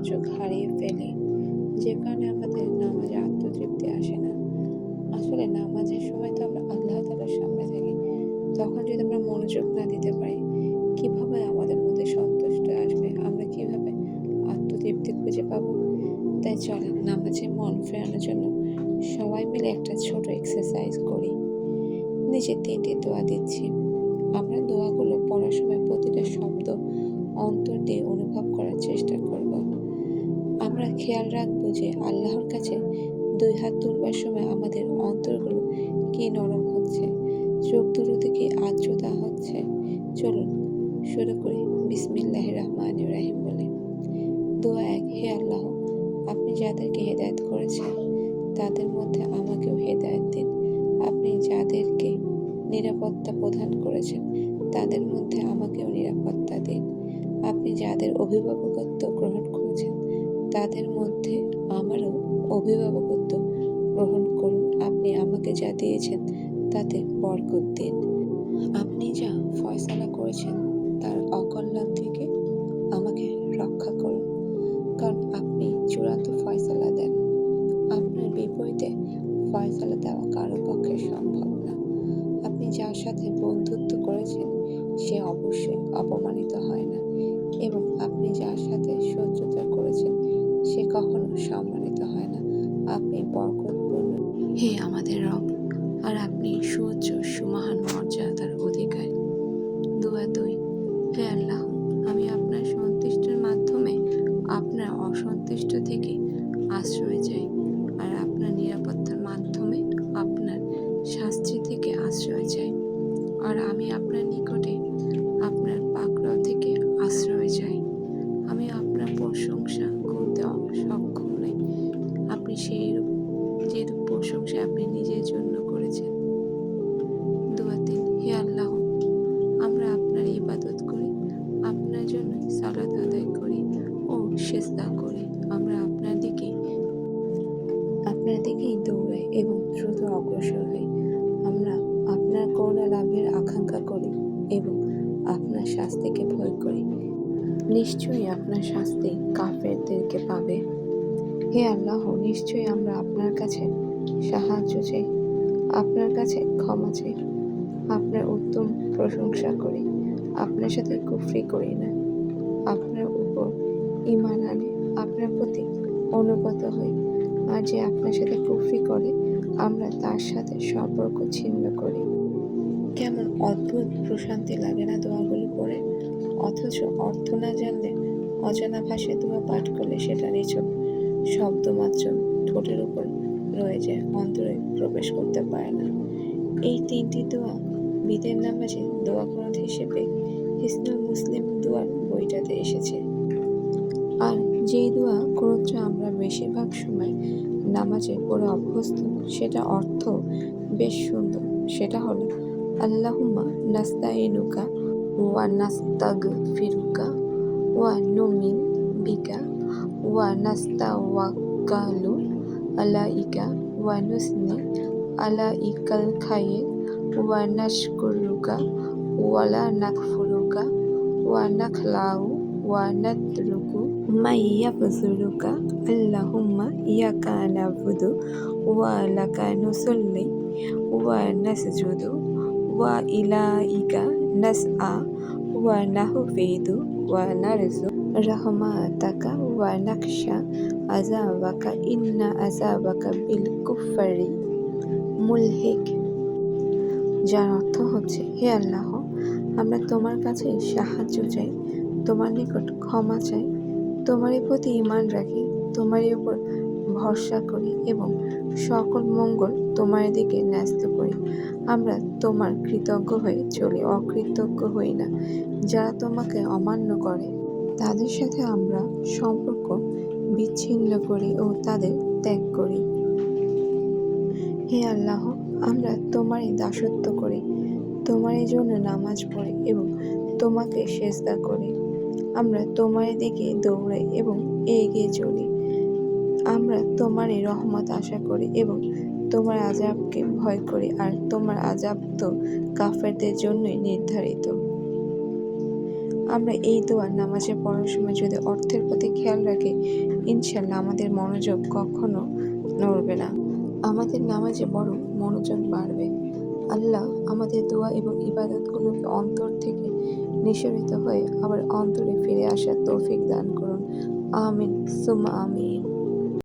মনোযোগ হারিয়ে ফেলি। যে কারণে আমাদের নামাজে আত্মতৃপ্তি আসে না। আসলে নামাজের সময় তো আমরা আল্লাহ তালার সামনে থাকি। তখন যদি আমরা মনোযোগ না দিতে পারি, কীভাবে আমাদের মধ্যে সন্তুষ্ট আসবে? আমরা কীভাবে আত্মতৃপ্তি খুঁজে পাবো? তাই চলেন নামাজে মন ফেরানোর জন্য সবাই মিলে একটা ছোট এক্সারসাইজ করি। নিচে তিনটি দোয়া দিচ্ছি। আমরা দোয়াগুলো পড়ার সময় প্রতিটা শব্দ অন্তর দিয়ে অনুভব করার চেষ্টা করব। আমরা খেয়াল রাখব যে আল্লাহর কাছে দুই হাত তুলবার সময় আমাদের অন্তরগুলো কি নরম হচ্ছে, চোখ দুটোতে কি আর্দ্রতা হচ্ছে। চলুন, শুরু করি। বিসমিল্লাহ রহমান রাহিম বলে। দোয়া এক, হে আল্লাহ, আপনি যাদেরকে হেদায়ত করেছেন, তাদের মধ্যে আমাকেও হেদায়ত দিন। আপনি যাদেরকে নিরাপত্তা প্রদান করেছেন, তাদের মধ্যে আমাকেও নিরাপত্তা দিন। আপনি যাদের অভিভাবকত্ব গ্রহণ তাদের মধ্যে আমারও অভিভাবকত্ব গ্রহণ করুন। আপনি আমাকে যা দিয়েছেন, তাতে বরকত দিন। আপনি যা ফয়সালা করেছেন, তার অকল্যাণ থেকে আমাকে রক্ষা করুন। কারণ আপনি চূড়ান্ত ফয়সালা দেন। আপনার বিপরীতে ফয়সালা দেওয়া কারও পক্ষে সম্ভব না। আপনি যার সাথে বন্ধুত্ব করেছেন, সে অবশ্যই অপমানিত হয় না। এবং আপনি যার সাথে শত্রুতা সে কখনো সম্মানিত হয় না। আপনি বরকতপূর্ণ হে আমাদের রব, আর আপনি সুউচ্চ, সুমহান মর্যাদার অধিকারী। দুয়া দুই হে আল্লাহ, আমি আপনার সন্তুষ্টের মাধ্যমে আপনার অসন্তুষ্ট থেকে আশ্রয় চাই, আর আপনার নিরাপত্তার মাধ্যমে আপনার শাস্তি থেকে আশ্রয় চাই। আর আমি আপনার আপনার প্রশংসা আপনি নিজের জন্য করেছেন। দোয়া তিন হে আল্লাহ, আমরা আপনার ইবাদত করি, আপনার জন্য সালাত আদায় করি ও সেজদা করি। আমরা আপনার দিকে আপনার দিকেই দৌড়াই এবং দ্রুত অগ্রসর হই। আমরা আপনার করুণা লাভের আকাঙ্ক্ষা করি এবং আপনার শাস্তিকে ভয় করি। নিশ্চয়ই আপনার শাস্তি কাফেরদেরকে পাবে। হে আল্লাহ, নিশ্চয়ই আমরা আপনার কাছে সাহায্য চাই। আপনার কাছে ক্ষমা চাই। আপনার উত্তম প্রশংসা করি। আপনার সাথে কুফরি করি না। আপনার উপর ইমান আনে। আপনার প্রতি অনুগত হই। আর যে আপনার সাথে কুফরি করে, আমরা তার সাথে সম্পর্ক ছিন্ন করি। কেমন অদ্ভুত প্রশান্তি লাগে না দোয়াগুলো পড়ে। অথচ অর্থ না জানলে অজানা ভাষায় দোয়া পাঠ করলে সেটা নিছক শব্দ মাত্র ঠোঁটের উপর রয়ে যায়, অন্তরে প্রবেশ করতে পারে না। এই তিনটি দোয়া বিদের নামাজে দোয়া করাত হিসেবে হিসনুল মুসলিম দোয়ার বইটাতে এসেছে। আর যেই দোয়া কোনোত্র আমরা বেশিরভাগ সময় নামাজে পড়ে অভ্যস্ত সেটা অর্থ বেশ সুন্দর। সেটা হলো, আল্লাহুম্মা নাস্তাইনুকা ওয়া নাস্তাগ ফিরুকা ওয়া নুমিন বিকা ওয়া নাস্তাওয়াক্কালু আলাইকা ওয়া নুসনি আলাইকাল খাইর ওয়া নাশকুরুকা ওয়ালা নাকফুরুকা ওয়া নাখলাউ ওয়া নাতরুকু মাই ইয়াবযুরুকা আল্লাহুম্মা ইয়াকা নাবুদু ওয়া লাকা নুসাল্লি ওয়া নাসজুদু ওয়া ইলাইকা নাসআ ওয়া নাহফিদু ওয়া নারজু রাহমাতাকা ওয়া নাকশা আযাবাকা ইন্না আযাবাকা বিল কুফারি মুলহিক যার অর্থ হচ্ছে, হে আল্লাহ, আমরা তোমার কাছে সাহায্য চাই, তোমার নিকট ক্ষমা চাই, তোমারই প্রতি ইমান রাখি, তোমারই উপর ভরসা করি এবং সকল মঙ্গল তোমার দিকে ন্যস্ত করি। আমরা তোমার কৃতজ্ঞ হয়ে চলি, অকৃতজ্ঞ হই না, যারা তোমাকে অমান্য করে। তাদের সাথে আমরা সম্পর্ক বিচ্ছিন্ন করি ও তাদের ত্যাগ করি। হে আল্লাহ, আমরা তোমারই দাসত্ব করি, তোমারই জন্য নামাজ পড়ি এবং তোমাকে সেজদা করি। আমরা তোমার দিকে দৌড়াই এবং এগিয়ে চলি। আমরা তোমারই রহমত আশা করি এবং তোমার আজাবকে ভয় করি আর তোমার আজাব তো কাফেরদের জন্যই নির্ধারিত। আমরা এই দোয়া নামাজে পড়ার সময় যদি অর্থের প্রতি খেয়াল রাখি, ইনশাল্লাহ আমাদের মনোযোগ কখনো নড়বে না। আমাদের নামাজে বড় মনোযোগ বাড়বে। আল্লাহ আমাদের দোয়া এবং ইবাদতগুলোকে অন্তর থেকে নিঃসরিত হয়ে আবার অন্তরে ফিরে আসার তৌফিক দান করুন। আমিন। সুমা আমিন।